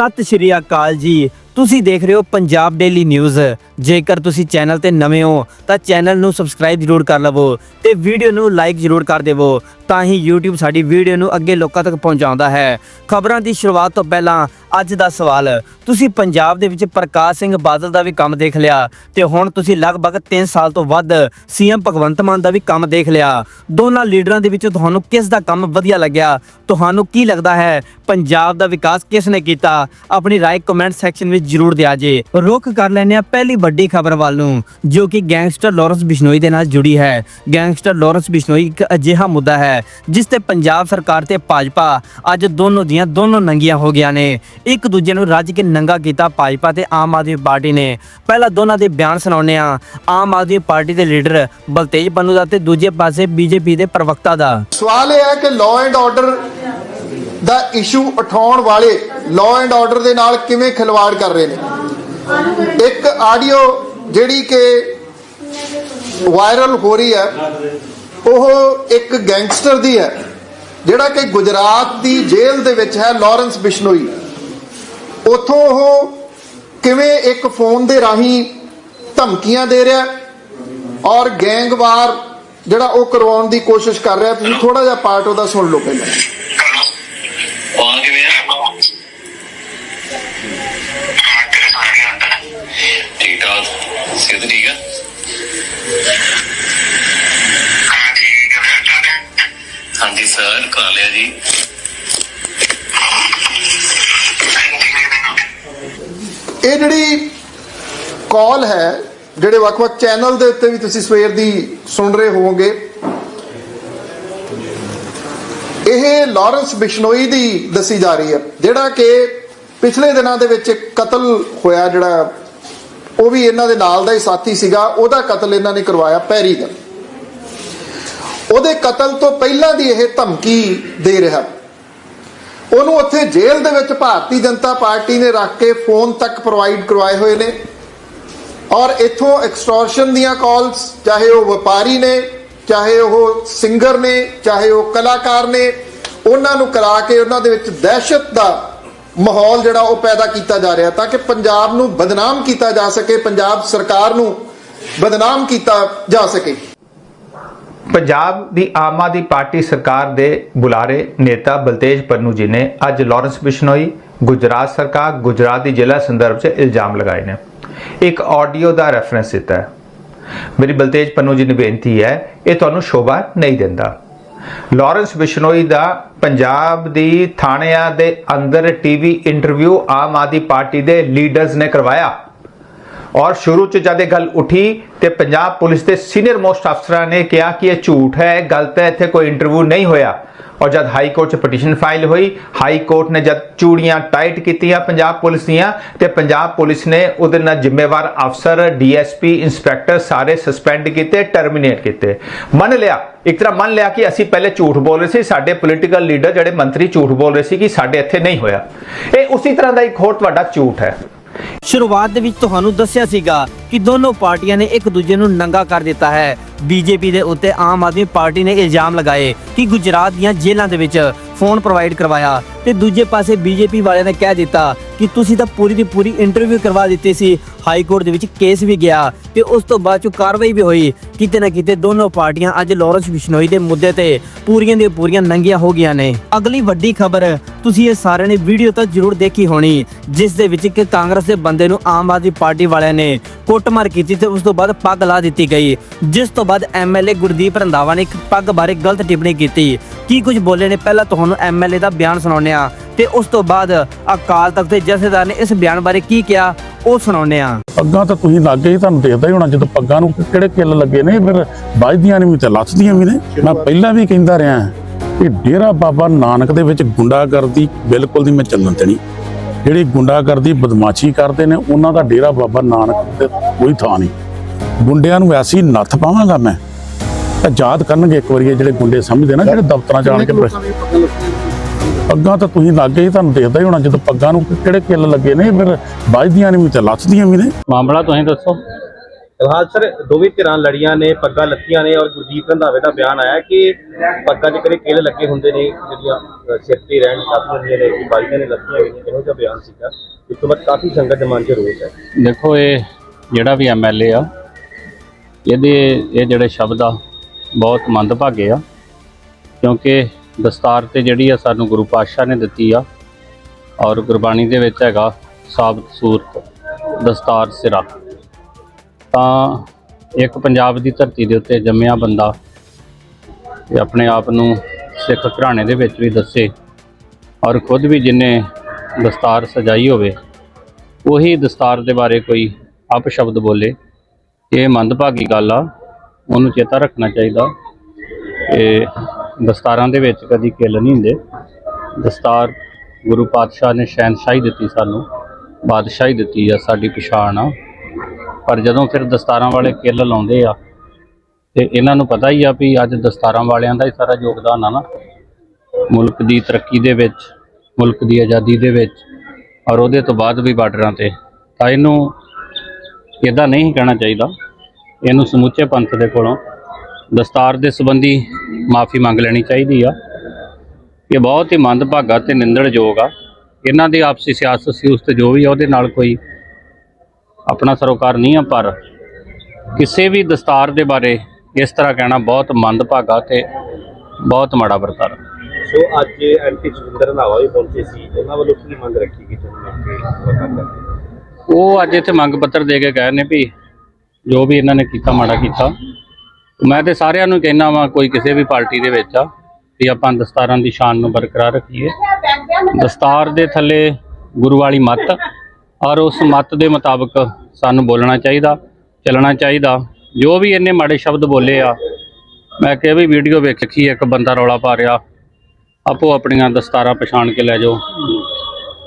ਸਤਿ ਸ਼੍ਰੀ ਅਕਾਲ ਜੀ। ਤੁਸੀਂ ਦੇਖ ਰਹੇ ਹੋ ਪੰਜਾਬ ਡੇਲੀ ਨਿਊਜ਼ ਜੇਕਰ ਤੁਸੀਂ ਚੈਨਲ ਤੇ ਨਵੇਂ ਹੋ ਤਾਂ ਚੈਨਲ ਨੂੰ ਸਬਸਕ੍ਰਾਈਬ ਜ਼ਰੂਰ ਕਰ ਲਵੋ ਤੇ ਵੀਡੀਓ ਨੂੰ ਲਾਈਕ ਜ਼ਰੂਰ ਕਰ ਦੇਵੋ ਤਾਂ ਹੀ YouTube ਸਾਡੀ ਵੀਡੀਓ ਨੂੰ ਅੱਗੇ ਲੋਕਾਂ ਤੱਕ ਪਹੁੰਚਾਉਂਦਾ ਹੈ ਖਬਰਾਂ ਦੀ ਸ਼ੁਰੂਆਤ ਤੋਂ ਪਹਿਲਾਂ ਅੱਜ ਦਾ ਸਵਾਲ ਤੁਸੀਂ ਪੰਜਾਬ ਦੇ ਵਿੱਚ ਪ੍ਰਕਾਸ਼ ਸਿੰਘ ਬਾਦਲ ਦਾ ਵੀ ਕੰਮ ਦੇਖ ਲਿਆ ਤੇ ਹੁਣ ਤੁਸੀਂ ਲਗਭਗ 3 ਸਾਲ ਤੋਂ ਵੱਧ ਸੀਐਮ ਭਗਵੰਤ ਮਾਨ ਦਾ ਵੀ ਕੰਮ ਦੇਖ ਲਿਆ ਦੋਨਾਂ ਲੀਡਰਾਂ ਦੇ ਵਿੱਚ ਤੁਹਾਨੂੰ ਕਿਸ ਦਾ ਕੰਮ ਵਧੀਆ ਲੱਗਿਆ ਤੁਹਾਨੂੰ ਕੀ ਲੱਗਦਾ ਹੈ ਪੰਜਾਬ ਦਾ ਵਿਕਾਸ ਕਿਸ ਨੇ ਕੀਤਾ ਆਪਣੀ رائے ਕਮੈਂਟ ਸੈਕਸ਼ਨ ਵਿੱਚ ਜਰੂਰ ਦਿਆ ਜੇ। ਰੁਕ ਕਰ ਲੈਂਦੇ ਆ ਪਹਿਲੀ ਵੱਡੀ ਖਬਰ ਵੱਲ ਨੂੰ, ਜੋ ਕਿ ਗੈਂਗਸਟਰ ਲਾਰੈਂਸ ਬਿਸ਼ਨੋਈ ਦੇ ਨਾਲ ਜੁੜੀ ਹੈ। ਗੈਂਗਸਟਰ ਲਾਰੈਂਸ ਬਿਸ਼ਨੋਈ ਇੱਕ ਅਜਿਹਾ ਮੁੱਦਾ ਹੈ, ਜਿਸ ਤੇ ਪੰਜਾਬ ਸਰਕਾਰ ਤੇ ਭਾਜਪਾ ਅੱਜ ਦੋਨੋਂ ਦੀਆਂ ਦੋਨੋਂ ਨੰਗੀਆਂ ਹੋ ਗਿਆ ਨੇ। ਇੱਕ ਦੂਜੇ ਨੂੰ ਰੱਜ ਕੇ ਨੰਗਾ ਕੀਤਾ ਭਾਜਪਾ ਤੇ ਆਮ ਆਦਮੀ ਪਾਰਟੀ ਨੇ। ਪਹਿਲਾਂ ਦੋਨਾਂ ਦੇ ਬਿਆਨ ਸੁਣਾਉਂਦੇ ਆ ਆਮ ਆਦਮੀ ਪਾਰਟੀ ਦੇ ਲੀਡਰ ਬਲਤੇਜ ਪੰਨੂ ਦਾ ਤੇ ਦੂਜੇ ਪਾਸੇ ਬੀਜੇਪੀ ਦੇ ਪ੍ਰਵਕਤਾ ਦਾ। ਸਵਾਲ ਇਹ ਹੈ ਕਿ ਲਾਅ ਐਂਡ ਆਰਡਰ ਦਾ ਇਸ਼ੂ ਉਠਾਉਣ ਵਾਲੇ ਲਾਅ ਐਂਡ ਆਰਡਰ ਦੇ ਨਾਲ ਕਿਵੇਂ ਖਿਲਵਾੜ ਕਰ ਰਹੇ ਨੇ? ਇੱਕ ਆਡੀਓ ਜਿਹੜੀ ਕਿ ਵਾਇਰਲ ਹੋ ਰਹੀ ਹੈ, ਉਹ ਇੱਕ ਗੈਂਗਸਟਰ ਦੀ ਹੈ, ਜਿਹੜਾ ਕਿ ਗੁਜਰਾਤ ਦੀ ਜੇਲ੍ਹ ਦੇ ਵਿੱਚ ਹੈ ਲਾਰੈਂਸ ਬਿਸ਼ਨੋਈ ਉਥੋਂ ਉਹ ਕਿਵੇਂ ਇੱਕ ਫੋਨ ਦੇ ਰਾਹੀਂ ਧਮਕੀਆਂ ਦੇ ਰਿਹਾ ਔਰ ਗੈਂਗਵਾਰ ਜਿਹੜਾ ਉਹ ਕਰਵਾਉਣ ਦੀ ਕੋਸ਼ਿਸ਼ ਕਰ ਰਿਹਾ, ਤੁਸੀਂ ਥੋੜਾ ਜਿਹਾ ਪਾਰਟ ਉਹਦਾ ਸੁਣ ਲਓ ਪਹਿਲਾਂ। ਕੌਣ ਕਿਵੇਂ ਆ ਠੀਕ ਠਾਕ ਸਿਹਤ ਠੀਕ ਆ ਹਾਂਜੀ ਸਰ ਕਰਾ ਲਿਆ ਜੀ ਇਹ ਜਿਹੜੀ ਕਾਲ ਹੈ, ਜਿਹੜੇ ਵੱਖ-ਵੱਖ ਚੈਨਲ ਦੇ ਉੱਤੇ ਵੀ ਤੁਸੀਂ ਸਵੇਰ ਦੀ ਸੁਣ ਰਹੇ ਹੋਵੋਗੇ ਇਹ ਲਾਰੈਂਸ ਬਿਸ਼ਨੋਈ ਦੀ ਦੱਸੀ ਜਾ ਰਹੀ ਹੈ, ਜਿਹੜਾ ਕਿ ਪਿਛਲੇ ਦਿਨਾਂ ਦੇ ਵਿੱਚ ਕਤਲ ਹੋਇਆ ਜਿਹੜਾ, ਉਹ ਵੀ ਇਹਨਾਂ ਦੇ ਨਾਲ ਦਾ ਹੀ ਸਾਥੀ ਸੀਗਾ, ਉਹਦਾ ਕਤਲ ਇਹਨਾਂ ਨੇ ਕਰਵਾਇਆ ਪੈਰੀ ਦਾ। ਉਹਦੇ ਕਤਲ ਤੋਂ ਪਹਿਲਾਂ ਦੀ ਇਹ ਧਮਕੀ ਦੇ ਰਿਹਾ। ਉਹਨੂੰ ਉੱਥੇ ਜੇਲ੍ਹ ਦੇ ਵਿੱਚ ਭਾਰਤੀ ਜਨਤਾ ਪਾਰਟੀ ਨੇ ਰੱਖ ਕੇ ਫੋਨ ਤੱਕ ਪ੍ਰੋਵਾਈਡ ਕਰਵਾਏ ਹੋਏ ਨੇ। ਔਰ ਇੱਥੋਂ ਐਕਸਟੋਰਸ਼ਨ ਦੀਆਂ ਕਾਲਸ, ਚਾਹੇ ਉਹ ਵਪਾਰੀ ਨੇ ਚਾਹੇ ਉਹ ਸਿੰਗਰ ਨੇ, ਚਾਹੇ ਉਹ ਕਲਾਕਾਰ ਨੇ, ਉਹਨਾਂ ਨੂੰ ਕਰਾ ਕੇ ਉਹਨਾਂ ਦੇ ਵਿੱਚ ਦਹਿਸ਼ਤ ਦਾ ਮਾਹੌਲ ਜਿਹੜਾ ਉਹ ਪੈਦਾ ਕੀਤਾ ਜਾ ਰਿਹਾ ਤਾਂ ਕਿ ਪੰਜਾਬ ਨੂੰ ਬਦਨਾਮ ਕੀਤਾ ਜਾ ਸਕੇ, ਪੰਜਾਬ ਸਰਕਾਰ ਨੂੰ ਬਦਨਾਮ ਕੀਤਾ ਜਾ ਸਕੇ। ਪੰਜਾਬ ਦੀ ਆਮ ਆਦਮੀ ਪਾਰਟੀ ਸਰਕਾਰ ਦੇ ਬੁਲਾਰੇ ਨੇਤਾ ਬਲਤੇਜ ਪੰਨੂ ਜੀ ਨੇ ਅੱਜ ਲਾਰੈਂਸ ਬਿਸ਼ਨੋਈ, ਗੁਜਰਾਤ ਸਰਕਾਰ, ਗੁਜਰਾਤ ਦੀ ਜ਼ਿਲ੍ਹਾ ਸੰਦਰਭ 'ਚ ਇਲਜ਼ਾਮ ਲਗਾਏ ਨੇ। ਇੱਕ ਆਡੀਓ ਦਾ ਰੈਫਰੈਂਸ ਦਿੱਤਾ ਹੈ। ਮੇਰੀ ਬਲਤੇਜ ਪੰਨੂ ਜੀ ਨੂੰ ਬੇਨਤੀ ਹੈ, ਇਹ ਤੁਹਾਨੂੰ ਸ਼ੋਭਾ ਨਹੀਂ ਦਿੰਦਾ। ਲਾਰੈਂਸ ਬਿਸ਼ਨੋਈ ਦਾ ਪੰਜਾਬ ਦੀ ਥਾਣਿਆਂ ਦੇ ਅੰਦਰ TV interview Aam Aadmi party ਦੇ ਲੀਡਰਸ ਨੇ ਕਰਵਾਇਆ। ਔਰ ਸ਼ੁਰੂ ਚ ਜਦ ਇਹ ਗੱਲ ਉੱਠੀ ਤੇ ਪੰਜਾਬ ਪੁਲਿਸ ਦੇ ਸੀਨੀਅਰ ਮੋਸਟ ਅਫਸਰਾਂ ਨੇ ਕਿਹਾ ਕਿ ਇਹ ਝੂਠ ਹੈ, ਇਹ ਗਲਤ ਹੈ, ਇੱਥੇ ਕੋਈ ਇੰਟਰਵਿਊ ਨਹੀਂ ਹੋਇਆ। ਔਰ ਜਦ ਹਾਈ ਕੋਰਟ 'ਚ ਪਟੀਸ਼ਨ ਫਾਈਲ ਹੋਈ, ਹਾਈ ਕੋਰਟ ਨੇ ਜਦ ਚੂੜੀਆਂ ਟਾਈਟ ਕੀਤੀਆਂ ਪੰਜਾਬ ਪੁਲਿਸ ਦੀਆਂ ਤੇ ਪੰਜਾਬ ਪੁਲਿਸ ਨੇ ਉਹਦੇ ਨਾਲ ਜ਼ਿੰਮੇਵਾਰ ਅਫਸਰ, ਡੀਐਸਪੀ, ਇੰਸਪੈਕਟਰ ਸਾਰੇ ਸਸਪੈਂਡ ਕੀਤੇ, ਟਰਮੀਨੇਟ ਕੀਤੇ। ਮੰਨ ਲਿਆ, ਇੱਕ ਤਰ੍ਹਾਂ ਮੰਨ ਲਿਆ ਕਿ ਅਸੀਂ ਪਹਿਲੇ ਝੂਠ ਬੋਲ ਰਹੇ ਸੀ, ਸਾਡੇ ਪੋਲੀਟੀਕਲ ਲੀਡਰ ਜਿਹੜੇ ਮੰਤਰੀ ਝੂਠ ਬੋਲ ਰਹੇ ਸੀ ਕਿ ਸਾਡੇ ਇੱਥੇ ਨਹੀਂ ਹੋਇਆ। ਇਹ ਉਸੇ ਤਰ੍ਹਾਂ ਦਾ ਇੱਕ ਹੋਰ ਤੁਹਾਡਾ ਝੂਠ ਹੈ। ਸ਼ੁਰੂਆਤ ਦੇ ਵਿੱਚ ਤੁਹਾਨੂੰ ਦੱਸਿਆ ਸੀਗਾ ਕਿ ਦੋਨੋਂ ਪਾਰਟੀਆਂ ਨੇ ਇੱਕ ਦੂਜੇ ਨੂੰ ਨੰਗਾ ਕਰ ਦਿੱਤਾ ਹੈ। ਬੀਜੇਪੀ ਦੇ ਉੱਤੇ ਆਮ ਆਦਮੀ ਪਾਰਟੀ ਨੇ ਇਲਜ਼ਾਮ ਲਗਾਏ ਕਿ ਗੁਜਰਾਤ ਦੀਆਂ ਜੇਲ੍ਹਾਂ ਦੇ ਵਿੱਚ ਫੋਨ ਪ੍ਰੋਵਾਈਡ ਕਰਵਾਇਆ ਤੇ ਦੂਜੇ ਪਾਸੇ ਬੀਜੇਪੀ ਵਾਲਿਆਂ ਨੇ ਕਹਿ ਦਿੱਤਾ ਕਿ ਤੁਸੀਂ ਤਾਂ ਪੂਰੀ ਦੀ ਪੂਰੀ ਇੰਟਰਵਿਊ ਕਰਵਾ ਦਿੱਤੀ ਸੀ। ਹਾਈ ਕੋਰਟ ਦੇ ਵਿੱਚ ਕੇਸ ਵੀ ਗਿਆ ਤੇ ਉਸ ਤੋਂ ਬਾਅਦ ਚ ਕਾਰਵਾਈ ਵੀ ਹੋਈ। ਕਿਤੇ ਨਾ ਕਿਤੇ ਦੋਨੋਂ ਪਾਰਟੀਆਂ ਅੱਜ ਲਾਰੈਂਸ ਬਿਸ਼ਨੋਈ ਦੇ ਮੁੱਦੇ ਤੇ ਪੂਰੀਆਂ ਦੀਆਂ ਪੂਰੀਆਂ ਨੰਗੀਆਂ ਹੋ ਗਈਆਂ ਨੇ। ਅਗਲੀ ਵੱਡੀ ਖਬਰ, ਤੁਸੀਂ ਇਹ ਸਾਰਿਆਂ ਨੇ ਵੀਡੀਓ ਤਾਂ ਜ਼ਰੂਰ ਦੇਖੀ ਹੋਣੀ, ਜਿਸ ਦੇ ਵਿੱਚ ਕਿ ਕਾਂਗਰਸ ਦੇ ਬੰਦੇ ਨੂੰ ਆਮ ਆਦਮੀ ਪਾਰਟੀ ਵਾਲਿਆਂ ਨੇ ਕੁੱਟਮਾਰ ਕੀਤੀ ਤੇ ਉਸ ਤੋਂ ਬਾਅਦ ਪੱਗ ਲਾ ਦਿੱਤੀ ਗਈ। ਜਿਸ ਤੋਂ ਬਾਅਦ ਐਮਐਲਏ ਗੁਰਦੀਪ ਰੰਧਾਵਾ ਨੇ ਇੱਕ ਪੱਗ ਬਾਰੇ ਗਲਤ ਟਿੱਪਣੀ ਕੀਤੀ। ਕੀ ਕੁਝ ਬੋਲੇ ਨੇ? ਪਹਿਲਾਂ ਤੁਹਾਨੂੰ ਐਮਐਲਏ ਦਾ ਬਿਆਨ ਸੁਣਾਉਂਦੇ ਆ ਤੇ ਉਸ ਤੋਂ ਬਾਅਦ ਅਕਾਲ ਤਖਤ ਦੇ ਜਥੇਦਾਰ ਨੇ ਇਸ ਬਿਆਨ ਬਾਰੇ ਕੀ ਕਿਹਾ? ਉਹ ਸੁਣਾਉਂਦੇ ਆ ਪੱਗਾਂ ਤਾਂ ਤੁਸੀਂ ਲੱਗੇ ਹੀ ਤੁਹਾਨੂੰ ਦੇਖਦਾ ਹੀ ਹੋਣਾ ਜਦੋਂ ਪੱਗਾਂ ਨੂੰ ਕਿਹੜੇ ਕਿੱਲ ਲੱਗੇ ਨੇ ਫਿਰ ਵੱਜਦੀਆਂ ਨੇ ਵੀ ਤੇ ਲੱਥਦੀਆਂ ਵੀ ਨੇ। ਮੈਂ ਪਹਿਲਾਂ ਵੀ ਕਹਿੰਦਾ ਰਿਹਾ ਕਿ ਡੇਰਾ ਬਾਬਾ ਨਾਨਕ ਦੇ ਵਿੱਚ ਗੁੰਡਾਗਰਦੀ ਬਿਲਕੁਲ ਨਹੀਂ ਮੈਂ ਚੱਲਣ ਦੇਣੀ ਜਿਹੜੀ ਗੁੰਡਾਗਰਦੀ ਬਦਮਾਸ਼ੀ ਕਰਦੇ ਨੇ ਉਹਨਾਂ ਦਾ ਡੇਰਾ ਬਾਬਾ ਨਾਨਕ ਤੇ ਕੋਈ ਥਾਂ ਨਹੀਂ। ਗੁੰਡਿਆਂ ਨੂੰ ਐਸੀ ਨੱਥ ਪਾਵਾਂਗਾ ਮੈਂ। ਤਾਂ ਯਾਦ ਕਰਨਗੇ ਇੱਕ ਵਾਰੀ ਇਹ ਜਿਹੜੇ ਗੁੰਡੇ ਸਮਝਦੇ ਨਾ ਜਿਹੜੇ ਦਫ਼ਤਰਾਂ ਚ ਆਣ ਕੇ ਪੱਗਾਂ ਤਾਂ ਤੁਸੀਂ ਲੱਗੇ ਹੀ ਤੁਹਾਨੂੰ ਦੇਖਦਾ ਹੀ ਹੋਣਾ ਜਦੋਂ ਪੱਗਾਂ ਨੂੰ ਕਿਹੜੇ ਕਿੱਲ ਲੱਗੇ ਨੇ ਫਿਰ ਵੱਜਦੀਆਂ ਨੇ ਵੀ ਤੇ ਲੱਥਦੀਆਂ ਵੀ ਨੇ। ਮਾਮਲਾ ਤੁਸੀਂ ਦੱਸੋ। ਫਿਲਹਾਲ ਸਰ ਦੋਵੇਂ ਧਿਰਾਂ ਲੜੀਆਂ ਨੇ ਪੱਗਾਂ ਲੱਥੀਆਂ ਨੇ ਔਰ ਗੁਰਜੀਤ ਰੰਧਾਵੇ ਦਾ ਬਿਆਨ ਆਇਆ ਕਿ ਪੱਗਾਂ 'ਚ ਕਦੇ ਕਿਲ ਲੱਗੇ ਹੁੰਦੇ ਨੇ ਜਿਹੜੀਆਂ ਸਿਰ ਤੇ ਰਹਿਣ ਹੁੰਦੀਆਂ ਨੇ ਕਿ ਬਾਈਆਂ ਨੇ ਲੱਥੀਆਂ ਹੋਈਆਂ ਇਹੋ ਜਿਹਾ ਬਿਆਨ ਸੀਗਾ। ਇਸ ਤੋਂ ਬਾਅਦ ਕਾਫੀ ਸੰਗਤ ਦੇ ਮਨ 'ਚ ਰੋਸ ਹੈ। ਦੇਖੋ ਇਹ ਜਿਹੜਾ ਵੀ ਐਮਐਲਏ ਆ ਇਹਦੇ ਇਹ ਜਿਹੜੇ ਸ਼ਬਦ ਆ ਬਹੁਤ ਮੰਦਭਾਗੇ ਆ ਕਿਉਂਕਿ ਦਸਤਾਰ ਤੇ ਜਿਹੜੀ ਆ ਸਾਨੂੰ ਗੁਰੂ ਪਾਤਸ਼ਾਹ ਨੇ ਦਿੱਤੀ ਆ, ਔਰ ਗੁਰਬਾਣੀ ਦੇ ਵਿੱਚ ਹੈਗਾ ਸਾਬਤ ਸੂਰਤ, ਦਸਤਾਰ ਸਿਰਾ। ਤਾਂ ਇੱਕ ਪੰਜਾਬ ਦੀ ਧਰਤੀ ਦੇ ਉੱਤੇ ਜੰਮਿਆ ਬੰਦਾ ਤੇ ਆਪਣੇ ਆਪ ਨੂੰ ਸਿੱਖ ਘਰਾਣੇ ਦੇ ਵਿੱਚ ਵੀ ਦੱਸੇ, ਔਰ ਖੁਦ ਵੀ ਜਿਨੇ ਦਸਤਾਰ ਸਜਾਈ ਹੋਵੇ, ਉਹੀ ਦਸਤਾਰ ਦੇ ਬਾਰੇ ਕੋਈ ਅਪਸ਼ਬਦ ਬੋਲੇ। ਇਹ ਮੰਦਭਾਗੀ ਗੱਲ ਆ, ਉਹਨੂੰ ਚੇਤਾ ਰੱਖਣਾ ਚਾਹੀਦਾ। ਕਿ ਦਸਤਾਰਾਂ ਦੇ ਵਿੱਚ ਕਦੀ ਕਿੱਲ ਨਹੀਂ ਹੁੰਦੇ। ਦਸਤਾਰ ਗੁਰੂ ਪਾਤਸ਼ਾਹ ਨੇ ਸ਼ਹਿਨਸ਼ਾਹੀ ਦਿੱਤੀ ਸਾਨੂੰ, ਬਾਦਸ਼ਾਹੀ ਦਿੱਤੀ ਆ, ਸਾਡੀ ਪਛਾਣ ਆ। ਪਰ ਜਦੋਂ ਫਿਰ ਦਸਤਾਰਾਂ ਵਾਲੇ ਕਿੱਲ ਲਾਉਂਦੇ ਆ, ਤੇ ਇਹਨਾਂ ਨੂੰ ਪਤਾ ਹੀ ਆ ਵੀ ਅੱਜ ਦਸਤਾਰਾਂ ਵਾਲਿਆਂ ਦਾ ਹੀ ਸਾਰਾ ਯੋਗਦਾਨ ਆ ਨਾ। ਮੁਲਕ ਦੀ ਤਰੱਕੀ ਦੇ ਵਿੱਚ, ਮੁਲਕ ਦੀ ਆਜ਼ਾਦੀ ਦੇ ਵਿੱਚ, ਔਰ ਉਹਦੇ ਤੋਂ ਬਾਅਦ ਵੀ ਬਾਰਡਰਾਂ ਤੇ। ਤਾਂ ਇਹਨੂੰ ਇਦਾਂ ਨਹੀਂ ਕਹਿਣਾ ਚਾਹੀਦਾ। ਇਹਨੂੰ ਸਮੁੱਚੇ ਪੰਥ ਦੇ ਕੋਲੋਂ ਦਸਤਾਰ ਦੇ ਸੰਬੰਧੀ ਮਾਫੀ ਮੰਗ ਲੈਣੀ ਚਾਹੀਦੀ ਆ। ਇਹ ਬਹੁਤ ਹੀ ਮੰਦਭਾਗਾ ਤੇ ਨਿੰਦਣਯੋਗ ਆ। ਇਹਨਾਂ ਦੀ ਆਪਸੀ ਸਿਆਸਤ ਸੀ ਉਸ ਤੇ ਜੋ ਵੀ ਆ ਉਹਦੇ ਨਾਲ ਕੋਈ ਆਪਣਾ ਸਰੋਕਾਰ ਨਹੀਂ ਆ ਪਰ ਕਿਸੇ ਵੀ ਦਸਤਾਰ ਦੇ ਬਾਰੇ ਇਸ ਤਰ੍ਹਾਂ ਕਹਿਣਾ ਬਹੁਤ ਮੰਦਭਾਗਾ ਤੇ ਬਹੁਤ ਮਾੜਾ ਵਰਤਾਰਾ। ਸੋ ਅੱਜ ਐਮਪੀ ਸੁਰਿੰਦਰ ਰੰਧਾਵਾ ਵੀ ਪਹੁੰਚੇ ਸੀ। ਉਹਨਾਂ ਵੱਲੋਂ ਕੀ ਮੰਗ ਰੱਖੀ ਗਈ ਤੁਹਾਨੂੰ ਉਹ ਅੱਜ ਇੱਥੇ ਮੰਗ ਪੱਤਰ ਦੇ ਕੇ ਗਏ ਨੇ ਵੀ ਜੋ ਵੀ ਇਹਨਾਂ ਨੇ ਕੀਤਾ ਮਾੜਾ ਕੀਤਾ। ਮੈਂ ਤੇ ਸਾਰਿਆਂ ਨੂੰ ਕਹਿਣਾ ਵਾਂ, ਕੋਈ ਕਿਸੇ ਵੀ ਪਾਰਟੀ ਦੇ ਵਿੱਚ ਆ, ਵੀ ਆਪਾਂ ਦਸਤਾਰਾਂ ਦੀ ਸ਼ਾਨ ਨੂੰ ਬਰਕਰਾਰ ਰੱਖੀਏ। ਦਸਤਾਰ ਦੇ ਥੱਲੇ ਗੁਰੂ ਵਾਲੀ ਮੱਤ ਔਰ ਉਸ ਮੱਤ ਦੇ ਮੁਤਾਬਕ ਸਾਨੂੰ ਬੋਲਣਾ ਚਾਹੀਦਾ, ਚੱਲਣਾ ਚਾਹੀਦਾ। ਜੋ ਵੀ ਇਹਨੇ ਮਾੜੇ ਸ਼ਬਦ ਬੋਲੇ ਆ, ਮੈਂ ਕਿਹਾ ਵੀ ਵੀਡੀਓ ਵੇਖੀ ਇੱਕ ਬੰਦਾ ਰੌਲਾ ਪਾ ਰਿਹਾ, ਆਪੋ ਆਪਣੀਆਂ ਦਸਤਾਰਾਂ ਪਛਾਣ ਕੇ ਲੈ ਜਾਓ।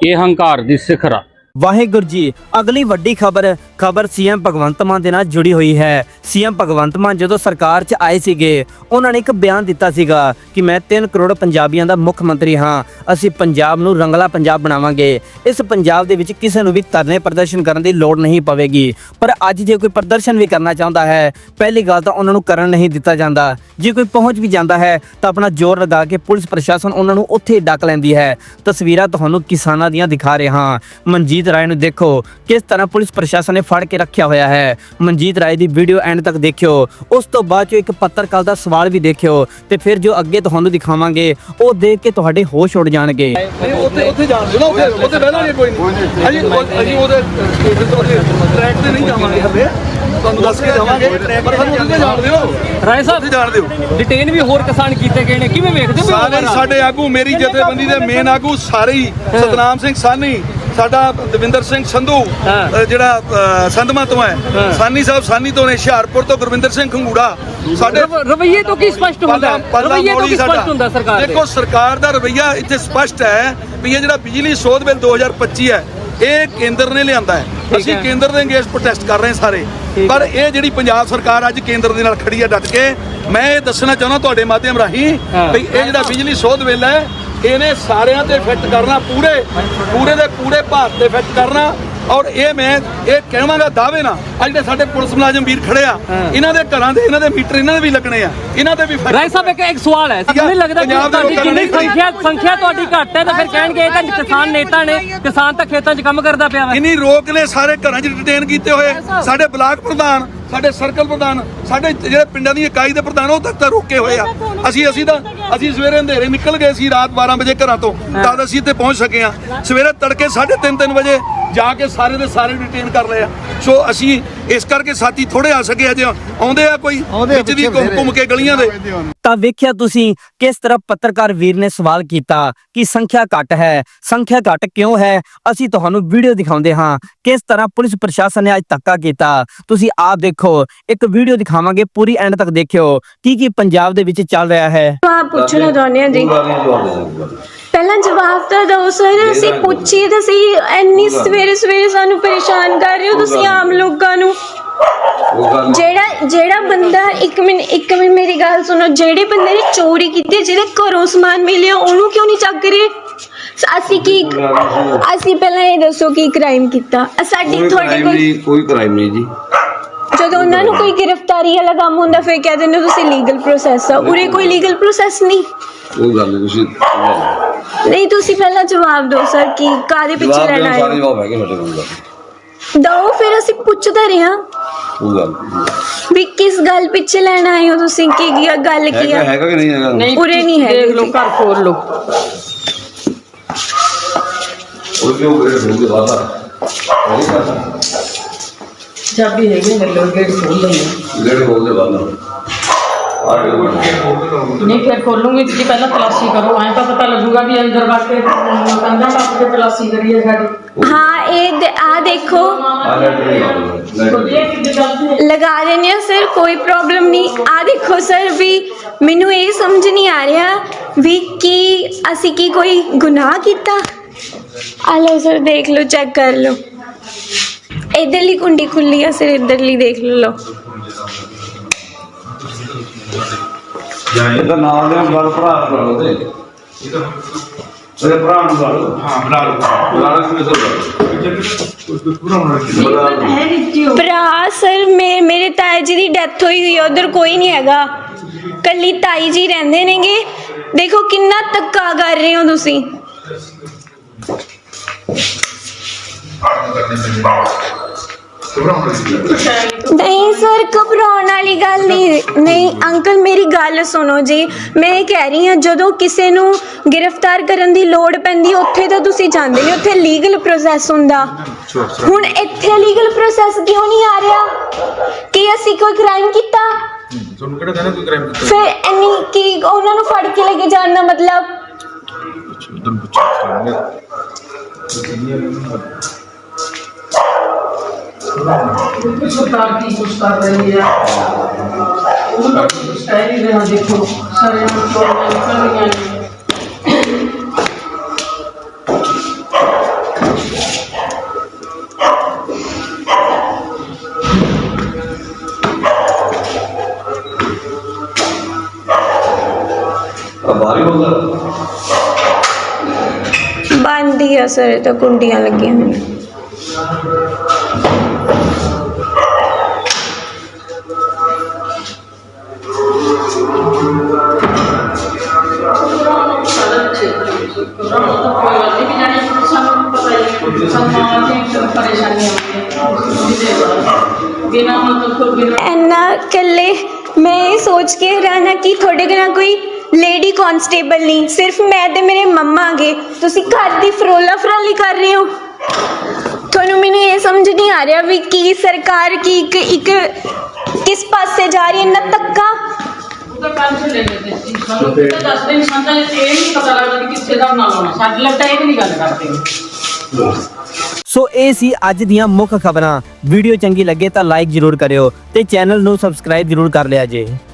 ਇਹ ਹੰਕਾਰ ਦੀ ਸਿਖਰ ਆ। ਵਾਹਿਗੁਰੂ ਜੀ, ਅਗਲੀ ਵੱਡੀ ਖਬਰ ਖਬਰ ਸੀਐਮ ਭਗਵੰਤ ਮਾਨ ਦੇ ਨਾਲ ਜੁੜੀ ਹੋਈ ਹੈ। ਸੀਐਮ ਭਗਵੰਤ ਮਾਨ ਜਦੋਂ ਸਰਕਾਰ 'ਚ ਆਏ ਸੀਗੇ, ਉਹਨਾਂ ਨੇ ਇੱਕ ਬਿਆਨ ਦਿੱਤਾ ਸੀਗਾ ਕਿ ਮੈਂ 3 ਕਰੋੜ ਪੰਜਾਬੀਆਂ ਦਾ ਮੁੱਖ ਮੰਤਰੀ ਹਾਂ। ਅਸੀਂ ਪੰਜਾਬ ਨੂੰ ਰੰਗਲਾ ਪੰਜਾਬ ਬਣਾਵਾਂਗੇ। ਇਸ ਪੰਜਾਬ ਦੇ ਵਿੱਚ ਕਿਸੇ ਨੂੰ ਵੀ ਧਰਨੇ ਪ੍ਰਦਰਸ਼ਨ ਕਰਨ ਦੀ ਲੋੜ ਨਹੀਂ ਪਵੇਗੀ। ਪਰ ਅੱਜ ਜੇ ਕੋਈ ਪ੍ਰਦਰਸ਼ਨ ਵੀ ਕਰਨਾ ਚਾਹੁੰਦਾ ਹੈ, ਪਹਿਲੀ ਗੱਲ ਤਾਂ ਉਹਨਾਂ ਨੂੰ ਕਰਨ ਨਹੀਂ ਦਿੱਤਾ ਜਾਂਦਾ। ਜੇ ਕੋਈ ਪਹੁੰਚ ਵੀ ਜਾਂਦਾ ਹੈ, ਤਾਂ ਆਪਣਾ ਜ਼ੋਰ ਲਗਾ ਕੇ ਪੁਲਿਸ ਪ੍ਰਸ਼ਾਸਨ ਉਹਨਾਂ ਨੂੰ ਉੱਥੇ ਹੀ ਡੱਕ ਲੈਂਦੀ ਹੈ। ਤਸਵੀਰਾਂ ਤੁਹਾਨੂੰ ਕਿਸਾਨਾਂ ਦੀਆਂ ਦਿਖਾ ਰਿਹਾ ਹਾਂ। ਮਨਜੀਤ ਰਾਏ ਨੂੰ ਦੇਖੋ ਕਿਸ ਤਰ੍ਹਾਂ ਪੁਲਿਸ ਪ੍ਰਸ਼ਾਸਨ ਨੇ ਫੜ ਕੇ ਰੱਖਿਆ ਹੋਇਆ ਹੈ। ਮਨਜੀਤ ਰਾਏ ਦੀ ਵੀਡੀਓ ਐਂਡ ਤੱਕ ਦੇਖਿਓ। ਉਸ ਤੋਂ ਬਾਅਦ ਜੋ ਇੱਕ ਪੱਤਰਕਾਰ ਦਾ ਸਵਾਲ ਵੀ ਦੇਖਿਓ ਤੇ ਫਿਰ ਜੋ ਅੱਗੇ ਤੁਹਾਨੂੰ ਦਿਖਾਵਾਂਗੇ ਉਹ ਦੇਖ ਕੇ ਤੁਹਾਡੇ ਹੋਸ਼ ਉੱਡ ਜਾਣਗੇ। ਨਹੀਂ ਉੱਥੇ ਉੱਥੇ ਜਾਣ ਦਿਓ ਨਾ ਉੱਥੇ ਉੱਥੇ ਬਹਿਣਾ ਨਹੀਂ ਕੋਈ ਨਹੀਂ। ਅਜੀ ਅਜੀ ਉਹਦੇ ਉਹਦੇ ਟਰੈਕ ਤੇ ਨਹੀਂ ਜਾਵਾਂਗੇ ਹਲੇ। ਤੁਹਾਨੂੰ ਦੱਸ ਕੇ ਜਾਵਾਂਗੇ ਪਰ ਸਾਨੂੰ ਉੱਥੇ ਜਾਣ ਦਿਓ। ਰਾਏ ਸਾਹਿਬ ਉੱਥੇ ਜਾਣ ਦਿਓ। ਡਿਟੇਨ ਵੀ ਹੋਰ ਕਿਸਾਨ ਕੀਤੇ ਗਏ ਨੇ। ਕਿਵੇਂ ਵੇਖਦੇ ਹੋ ਸਾਰੇ ਸਾਡੇ ਆਗੂ ਮੇਰੀ ਜਥੇਬੰਦੀ ਦੇ ਮੇਨ ਆਗੂ ਸਾਰੇ ਹੀ ਸਤਨਾਮ ਸਿੰਘ ਸਾਨੀ ਸਾਡਾ ਦਵਿੰਦਰ ਸਿੰਘ ਸੰਧੂ ਜਿਹੜਾ ਸੰਧਮਾ ਤੋਂ ਹੈ। ਸਾਨੀ ਸਾਹਿਬ ਸਾਨੀ ਤੋਂ ਨੇ ਹੁਸ਼ਿਆਰਪੁਰ ਤੋਂ ਗੁਰਵਿੰਦਰ ਸਿੰਘ ਖੰਗੂੜਾ। ਸਾਡੇ ਰਵ- ਰਵੱਈਏ ਤੋਂ ਕੀ ਸਪਸ਼ਟ ਹੁੰਦਾ? ਰਵੱਈਏ ਤੋਂ ਕੀ ਸਪਸ਼ਟ ਹੁੰਦਾ ਸਰਕਾਰ ਦੇਖੋ ਸਰਕਾਰ ਦਾ ਰਵਈਆ ਇੱਥੇ ਸਪਸ਼ਟ ਹੈ ਵੀ ਇਹ ਜਿਹੜਾ ਬਿਜਲੀ ਸੋਧ ਬਿੱਲ 2025 ਹੈ ਇਹ ਕੇਂਦਰ ਨੇ ਲਿਆਂਦਾ ਹੈ। ਅਸੀਂ। ਕੇਂਦਰ ਦੇ ਅਗੇਂਸਟ ਪ੍ਰੋਟੈਸਟ ਕਰ ਰਹੇ ਹਾਂ ਸਾਰੇ। ਪਰ ਇਹ ਜਿਹੜੀ ਪੰਜਾਬ ਸਰਕਾਰ ਅੱਜ ਕੇਂਦਰ ਦੇ ਨਾਲ ਖੜੀ ਹੈ ਡਟ ਕੇ ਮੈਂ ਇਹ ਦੱਸਣਾ ਚਾਹੁੰਦਾ ਤੁਹਾਡੇ ਮਾਧਿਅਮ ਰਾਹੀਂ। ਵੀ ਇਹ ਜਿਹੜਾ ਬਿਜਲੀ ਸੋਧ ਬਿੱਲ ਹੈ ਇਹਨੇ ਸਾਰਿਆਂ ਤੇ ਇਫੈਕਟ ਕਰਨਾ ਪੂਰੇ ਪੂਰੇ ਦੇ ਪੂਰੇ ਭਾਰਤ ਤੇ ਇਫੈਕਟ ਕਰਨਾ। ਔਰ ਇਹ ਮੈਂ ਇਹ ਕਹਾਂਗਾ ਦਾਅਵੇ ਨਾਲ ਅੱਜ ਜਿਹੜੇ ਸਾਡੇ ਪੁਲਿਸ ਮੁਲਾਜ਼ਮ ਵੀਰ ਖੜੇ ਆ ਇਹਨਾਂ ਦੇ ਘਰਾਂ ਦੇ ਇਹਨਾਂ ਦੇ ਮੀਟਰ ਇਹਨਾਂ ਦੇ ਵੀ ਲੱਗਣੇ ਆ। ਇਹਨਾਂ ਤੇ ਵੀ ਰਾਏ ਸਾਹਿਬ ਇੱਕ ਇੱਕ ਸਵਾਲ ਹੈ। ਤੁਹਾਨੂੰ ਲੱਗਦਾ ਕਿ ਤੁਹਾਡੀ ਲੋਕਾਂ ਨੂੰ ਜਿੰਨੀ ਨਹੀਂ ਸੰਖਿਆ ਸੰਖਿਆ ਤੁਹਾਡੀ ਘੱਟ ਹੈ ਤਾਂ ਫਿਰ ਕਹਿਣਗੇ ਇਹ ਤਾਂ ਕਿਸਾਨ ਨੇਤਾ ਨੇ ਕਿਸਾਨ ਤਾਂ ਖੇਤਾਂ 'ਚ ਕੰਮ ਕਰਦਾ ਪਿਆ ਵਾ। ਇਨੀ ਰੋਕ ਨੇ ਸਾਰੇ ਘਰਾਂ 'ਚ ਡਿਟੇਨ ਕੀਤੇ ਹੋਏ। ਸਾਡੇ ਬਲਾਕ ਪ੍ਰਧਾਨ ਸਾਡੇ ਸਰਕਲ ਪ੍ਰਧਾਨ ਸਾਡੇ ਜਿਹੜੇ ਪਿੰਡਾਂ ਦੀ ਇਕਾਈ ਦੇ ਪ੍ਰਧਾਨ ਉਹ ਤੱਕ ਤਾਂ ਰੋਕੇ ਹੋਏ ਆ। ਅਸੀਂ ਅਸੀਂ ਤਾਂ ਅਸੀਂ ਸਵੇਰੇ ਅੰਧੇਰੇ ਨਿਕਲ ਗਏ ਸੀ ਰਾਤ 12 ਵਜੇ ਘਰਾਂ ਤੋਂ। ਤਦ ਅਸੀਂ ਇੱਥੇ ਪਹੁੰਚ ਸਕੇ ਆ। ਸਵੇਰੇ ਤੜਕੇ 3:30 3 ਵਜੇ ਜਾ ਕੇ ਸਾਰੇ ਦੇ ਸਾਰੇ ਡਿਟੇਨ ਕਰ ਲਏ ਆ। ਸੋ ਅਸੀਂ ਇਸ ਕਰਕੇ ਸਾਥੀ ਥੋੜੇ ਆ ਸਕੇ ਅਜੇ। ਆਉਂਦੇ ਆ ਕੋਈ? ਵਿੱਚ ਦੀ ਘੁੰਮ ਘੁੰਮ ਕੇ ਗਲੀਆਂ ਦੇ। ਤਾਂ ਵੇਖਿਆ ਤੁਸੀਂ ਕਿਸ ਤਰ੍ਹਾਂ ਪੱਤਰਕਾਰ ਵੀਰ ਨੇ ਸਵਾਲ ਕੀਤਾ ਕਿ ਸੰਖਿਆ ਘੱਟ ਹੈ ਸੰਖਿਆ ਘੱਟ ਕਿਉਂ ਹੈ? ਅਸੀਂ ਤੁਹਾਨੂੰ ਵੀਡੀਓ ਦਿਖਾਉਂਦੇ ਹਾਂ ਕਿਸ ਤਰ੍ਹਾਂ ਪੁਲਿਸ ਪ੍ਰਸ਼ਾਸਨ ਨੇ ਅੱਜ ਧੱਕਾ ਕੀਤਾ। ਤੁਸੀਂ ਆਪ ਦੇਖੋ ਇੱਕ ਵੀਡੀਓ ਦਿਖਾਵਾਂਗੇ ਪੂਰੀ ਐਂਡ ਤੱਕ ਦੇਖਿਓ। ਕੀ ਕੀ ਪੰਜਾਬ ਦੇ ਵਿੱਚ ਚੱਲ ਰਿਹਾ ਹੈ? ਜਵਾਬ ਪੁੱਛਣਾ ਚਾਹੁੰਦੇ ਹਾਂ ਜੀ। ਪਹਿਲਾਂ ਜਵਾਬ ਤਾਂ ਦਿਓ ਸਰ ਅਸੀਂ ਪੁੱਛੀ ਤਾਂ ਸਹੀ ਇੰਨੀ ਸਵੇਰੇ ਸਵੇਰੇ ਸਾਨੂੰ ਪਰੇਸ਼ਾਨ ਕਰ ਰਹੇ ਹੋ ਤੁਸੀਂ ਆਮ ਲੋਕਾਂ ਨੂੰ। ਜਿਹੜਾ ਜਿਹੜਾ ਬੰਦਾ ਇੱਕ ਮਿੰਟ ਇੱਕ ਮਿੰਟ ਮੇਰੀ ਗੱਲ ਸੁਣੋ ਜਿਹੜੇ ਬੰਦੇ ਨੇ ਚੋਰੀ ਕੀਤੀ ਜਿਹਦੇ ਘਰੋਂ ਸਮਾਨ ਮਿਲਿਆ ਉਹਨੂੰ ਕਿਉਂ ਨਹੀਂ ਚੱਕ ਰਹੇ? ਅਸੀਂ ਕੀ ਅਸੀਂ ਪਹਿਲਾਂ ਇਹ ਦੱਸੋ ਕੀ ਕ੍ਰਾਈਮ ਕੀਤਾ? ਸਾਡੀ ਤੁਹਾਡੇ ਕੋਲ ਕੋਈ ਕ੍ਰਾਈਮ ਨਹੀਂ ਜੀ। ਜਦੋਂ ਉਹਨਾਂ ਨੂੰ ਕੋਈ ਗ੍ਰਿਫਤਾਰੀ ਵਾਲਾ ਕੰਮ ਹੁੰਦਾ ਫਿਰ ਕਹਿ ਦਿੰਦੇ ਹੋ ਤੁਸੀਂ ਲੀਗਲ ਪ੍ਰੋਸੈਸ ਆ। ਉਰੇ ਕੋਈ ਲੀਗਲ ਪ੍ਰੋਸੈਸ ਨਹੀਂ। ਉਹ ਗੱਲ ਨਹੀਂ ਤੁਸੀਂ ਨਹੀਂ ਤੁਸੀਂ ਪਹਿਲਾਂ ਜਵਾਬ ਦਿਓ ਸਰ ਕਿ ਕਾਦੇ ਪਿੱਛੇ ਜਵਾਬ ਲੈਣਾ ਦੇਣ ਸਾਰੇ ਹੈ? ਜਵਾਬ ਹੈਗੇ ਸਾਡੇ ਕੋਲ। ਦਾ ਦਓ ਫਿਰ ਅਸੀਂ ਪੁੱਛਦੇ ਰਹੇ ਹਾਂ। ਉਹ ਗੱਲ ਵੀ ਕਿਸ ਗੱਲ ਪਿੱਛੇ ਲੈਣਾ ਆਏ ਹੋ ਤੁਸੀਂ? ਕੀ ਕੀ ਆ, ਗੱਲ ਕੀ ਹੈਗਾ ਆ? ਹੈਗਾ ਕਿ ਨਹੀਂ ਹੈਗਾ? ਉਰੇ ਨਹੀਂ ਹੈ ਦੇਖ ਲਓ ਘਰ ਖੋਲ ਲਓ। ਉਹ ਕਿਉਂ? ਗਏ ਹੋਗੇ ਵਾਦਾ ਨਹੀਂ ਕਰਦਾ ਚਾਬੀ ਹੈਗੀ ਮੇਰੇ ਲੋਕ ਗੇਟ ਖੋਲ ਲਓ ਜਿਹੜੇ ਬੋਲਦੇ ਵਾਦਾ ਆ ਗਏ ਨਹੀਂ ਫਿਰ ਖੋਲੂਗੀ ਤੁਸੀਂ ਪਹਿਲਾਂ ਤਲਾਸ਼ੀ ਕਰੋ। ਐਂ ਤਾਂ ਪਤਾ ਲੱਗੂਗਾ ਵੀ ਅੰਦਰ ਵੜ ਕੇ ਕੰਧਾਂ ਟੱਪ ਕੇ ਤਲਾਸ਼ੀ ਕਰੀਏ ਸਾਡੀ। ਹਾਂ ਇਹ ਆ ਦੇਖੋ। ਆ ਲੈ ਗਲਤੀ ਹੈ ਲਗਾ ਦੇਣੇ ਆ ਸਰ ਕੋਈ ਪ੍ਰੋਬਲਮ ਨਹੀਂ। ਆ ਦੇਖੋ ਸਰ ਵੀ ਮੈਨੂੰ ਇਹ ਸਮਝ ਨਹੀਂ ਆ ਰਿਹਾ ਵੀ ਕੀ ਅਸੀਂ ਕੀ ਕੋਈ ਗੁਨਾਹ ਕੀਤਾ? ਆ ਲਓ ਸਰ ਦੇਖ ਲਓ ਚੈੱਕ ਕਰ ਲਓ। ਇਧਰਲੀ ਕੁੰਡੀ ਖੁੱਲੀ ਆ ਸਰ ਇਧਰਲੀ ਦੇਖ ਲਓ ਇਹਦਾ ਨਾਮ ਦੇ ਗੱਲ ਭਰਾ ਕਰੋ ਤੇ ਇਹਦੇ ਭਰਾ ਨੂੰ ਗੱਲ ਹਾਂ ਭਰਾ ਨੂੰ ਭਰਾ ਨੂੰ। ਕਿਵੇਂ ਸਰ ਭਰਾ ਸਰ ਮੇ ਮੇਰੇ ਤਾਏ ਜੀ ਦੀ ਡੈਥ ਹੋਈ ਹੋਈ ਉਧਰ ਕੋਈ ਨਹੀਂ ਹੈਗਾ। ਕੱਲੀ ਤਾਈ ਜੀ ਰਹਿੰਦੇ ਨੇਗੇ। ਦੇਖੋ ਕਿੰਨਾ ਧੱਕਾ ਕਰ ਰਹੇ ਹੋ ਤੁਸੀਂ। ਨਹੀਂ ਸਰ ਘਬਰਾਉਣ ਵਾਲੀ ਗੱਲ ਨਹੀਂ। ਨਹੀਂ ਅੰਕਲ ਮੇਰੀ ਗੱਲ ਸੁਣੋ ਜੀ। ਮੈਂ ਇਹ ਕਹਿ ਰਹੀ ਹਾਂ ਜਦੋਂ ਕਿਸੇ ਨੂੰ ਗ੍ਰਿਫਤਾਰ ਕਰਨ ਦੀ ਲੋੜ ਪੈਂਦੀ ਉੱਥੇ ਤਾਂ ਤੁਸੀਂ ਜਾਂਦੇ ਨਹੀਂ ਉੱਥੇ ਲੀਗਲ ਪ੍ਰੋਸੈਸ ਹੁੰਦਾ। ਹੁਣ ਇੱਥੇ ਲੀਗਲ ਪ੍ਰੋਸੈਸ ਕਿਉਂ ਨਹੀਂ ਆ ਰਿਹਾ? ਕਿ ਅਸੀਂ ਕੋਈ ਕ੍ਰਾਈਮ ਕੀਤਾ? ਤੁਹਾਨੂੰ ਕਿਹੜਾ ਕਹਿੰਦਾ ਕੋਈ ਕ੍ਰਾਈਮ ਫਿਰ ਇੰਨੀ ਕੀ ਉਹਨਾਂ ਨੂੰ ਫੜ ਕੇ ਲੈ ਕੇ ਜਾਣ ਦਾ ਮਤਲਬ? ਸਰਕਾਰ ਕੀ ਕੁਛ ਕਰ ਰਹੀ ਹੈ ਉਹ ਤਾਂ ਕੁਛ ਕਹਿ ਨਹੀਂ ਰਿਹਾ ਦੇਖੋ ਸਾਰੇ ਨੂੰ ਚੋਰੀਆਂ ਨਿਕਲ ਰਹੀਆਂ ਨੇ ਆ ਬਾਰੀ ਬੋਲਦਾ ਬਿਨਾਂ ਮਤਲਬ ਤੋਂ ਬਿਨਾਂ ਐਨਾ ਇਕੱਲੇ ਮੈਂ ਇਹ ਸੋਚ ਕੇ ਰਹਿਣਾ ਕਿ ਤੁਹਾਡੇ ਕੋਲ ਕੋਈ ਲੇਡੀ ਕਨਸਟੇਬਲ ਨਹੀਂ ਸਿਰਫ ਮੈਂ ਤੇ ਮੇਰੇ ਮੰਮਾ ਗੇ ਤੁਸੀਂ ਘਰ ਦੀ ਫਰੋਲਾ ਫਰਾਲੀ ਕਰ ਰਹੇ ਹੋ। ਤੁਹਾਨੂੰ ਮੈਨੂੰ ਇਹ ਸਮਝ ਨਹੀਂ ਆ ਰਿਹਾ ਵੀ ਕੀ ਸਰਕਾਰ ਕੀ ਇੱਕ ਇੱਕ ਕਿਸ ਪਾਸੇ ਜਾ ਰਹੀ ਹੈ ਨਾ ਤੱਕਾ। ਉਹਦਾ ਟੈਨਸ਼ਨ ਲੈ ਲੈਂਦੇ ਸੀ ਸਾਨੂੰ ਤਾਂ ਦੱਸਦੇ ਨਹੀਂ ਸਾਨੂੰ ਤਾਂ ਇਹ ਨਹੀਂ ਪਤਾ ਲੱਗਦਾ ਕਿ ਕਿੱਥੇ ਦਾ ਬਣਾ ਲਾਉਣਾ। ਸਾਡੇ ਲੱਗਦਾ ਇਹ ਨਹੀਂ ਗੱਲ ਕਰਦੇ। ਸੋ ਇਹ ਸੀ ਅੱਜ ਦੀਆਂ ਮੁੱਖ ਖਬਰਾਂ। ਵੀਡੀਓ ਚੰਗੀ ਲੱਗੇ ਤਾਂ ਲਾਈਕ ਜ਼ਰੂਰ ਕਰਿਓ ਤੇ ਚੈਨਲ ਨੂੰ ਸਬਸਕ੍ਰਾਈਬ ਜ਼ਰੂਰ ਕਰ ਲਿਆ ਜੇ।